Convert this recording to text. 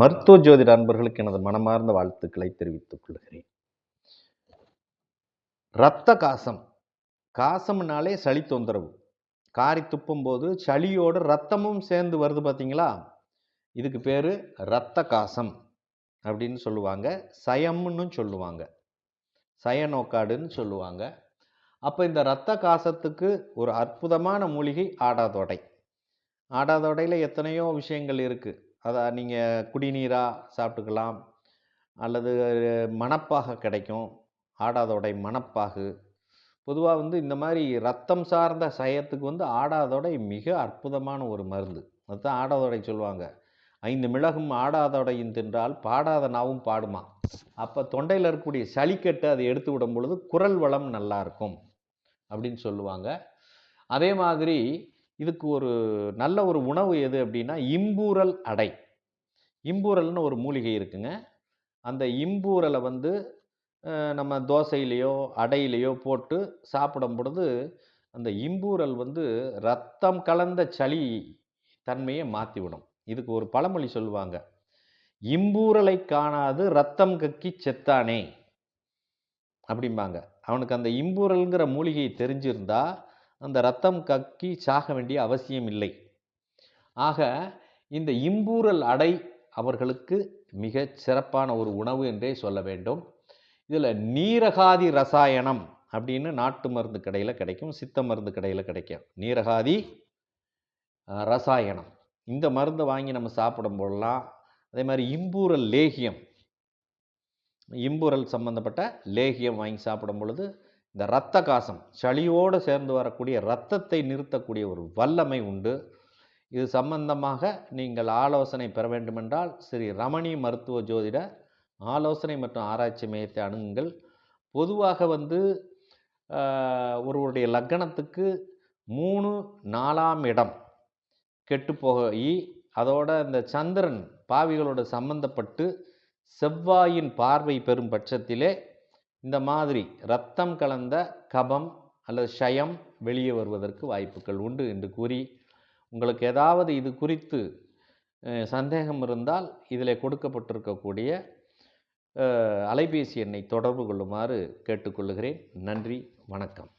மருத்துவ ஜோதிட அன்பர்களுக்கு எனது மனமார்ந்த வாழ்த்துக்களை தெரிவித்துக் கொள்கிறேன். இரத்த காசம். காசம்னாலே சளி தொந்தரவு. காரி துப்பும் போது சளியோடு ரத்தமும் சேர்ந்து வருது பார்த்தீங்களா இதுக்கு பேர் இரத்த காசம் அப்படின்னு சொல்லுவாங்க. சயம்னு சொல்லுவாங்க. சயநோக்காடுன்னு சொல்லுவாங்க. அப்போ இந்த இரத்த காசத்துக்கு ஒரு அற்புதமான மூலிகை ஆடாதொடை. ஆடாதொடையில் எத்தனையோ விஷயங்கள் இருக்குது அதை நீங்கள் குடிநீராக சாப்பிட்டுக்கலாம். அல்லது மணப்பாக கிடைக்கும். ஆடாதோடை மணப்பாகு. பொதுவாக வந்து இந்த மாதிரி ரத்தம் சார்ந்த சயத்துக்கு வந்து ஆடாதோடை மிக அற்புதமான ஒரு மருந்து. அதுதான் ஆடாதோடை சொல்லுவாங்க. ஐந்து மிளகும் ஆடாதோடையும் தின்றால் பாடாத நாவும் பாடுமா. அப்போ தொண்டையில் இருக்கக்கூடிய சளிக்கட்டு அதை எடுத்து விடும் பொழுது குரல் வளம் நல்லா இருக்கும். அப்படின்னு சொல்லுவாங்க. அதே மாதிரி இதுக்கு ஒரு நல்ல ஒரு உணவு எது அப்படின்னா இம்பூரல் அடை. இம்பூரல்னு ஒரு மூலிகை இருக்குங்க. அந்த இம்பூரலை வந்து நம்ம தோசையிலையோ அடையிலையோ போட்டு சாப்பிடும் பொழுது அந்த இம்பூரல் வந்து ரத்தம் கலந்த சளி தன்மையை மாற்றிவிடும் இதுக்கு ஒரு பழமொழி சொல்லுவாங்க. இம்பூரலை காணாது ரத்தம் கக்கி செத்தானே? அப்படிம்பாங்க. அவனுக்கு அந்த இம்பூரல்ங்கிற மூலிகை தெரிஞ்சிருந்தா அந்த ரத்தம் கக்கி சாக வேண்டிய அவசியம் இல்லை. ஆக இந்த இம்பூரல் அடை அவர்களுக்கு மிகச் சிறப்பான ஒரு உணவு என்றே சொல்ல வேண்டும். இதில் நீரகாதி ரசாயனம் அப்படின்னு நாட்டு மருந்து கடையில் கிடைக்கும் சித்த மருந்து கடையில் கிடைக்கும். நீரகாதி ரசாயனம். இந்த மருந்தை வாங்கி நம்ம சாப்பிடும் போதெல்லாம் அதே மாதிரி இம்பூரல் லேகியம் இம்பூரல் சம்பந்தப்பட்ட லேகியம் வாங்கி சாப்பிடும் பொழுது இந்த இரத்த காசம் சளியோடு சேர்ந்து வரக்கூடிய இரத்தத்தை நிறுத்தக்கூடிய ஒரு வல்லமை உண்டு. இது சம்பந்தமாக நீங்கள் ஆலோசனை பெற வேண்டுமென்றால் ஸ்ரீ ரமணி மருத்துவ ஜோதிட ஆலோசனை மற்றும் ஆராய்ச்சி மையத்தை அணுகுங்கள். பொதுவாக வந்து ஒருவருடைய லக்கணத்துக்கு மூணு நாலாம் இடம் கெட்டு போய் அதோட இந்த சந்திரன் பாவிகளோட சம்பந்தப்பட்டு செவ்வாயின் பார்வை பெறும் பட்சத்திலே இந்த மாதிரி இரத்தம் கலந்த கபம் அல்லது ஷயம் வெளியே வருவதற்கு வாய்ப்புகள் உண்டு என்று கூறி உங்களுக்கு ஏதாவது இது குறித்து சந்தேகம் இருந்தால் இதில் கொடுக்கப்பட்டிருக்கக்கூடிய அலைபேசி எண்ணை தொடர்பு கொள்ளுமாறு கேட்டுக்கொள்கிறேன் நன்றி வணக்கம்.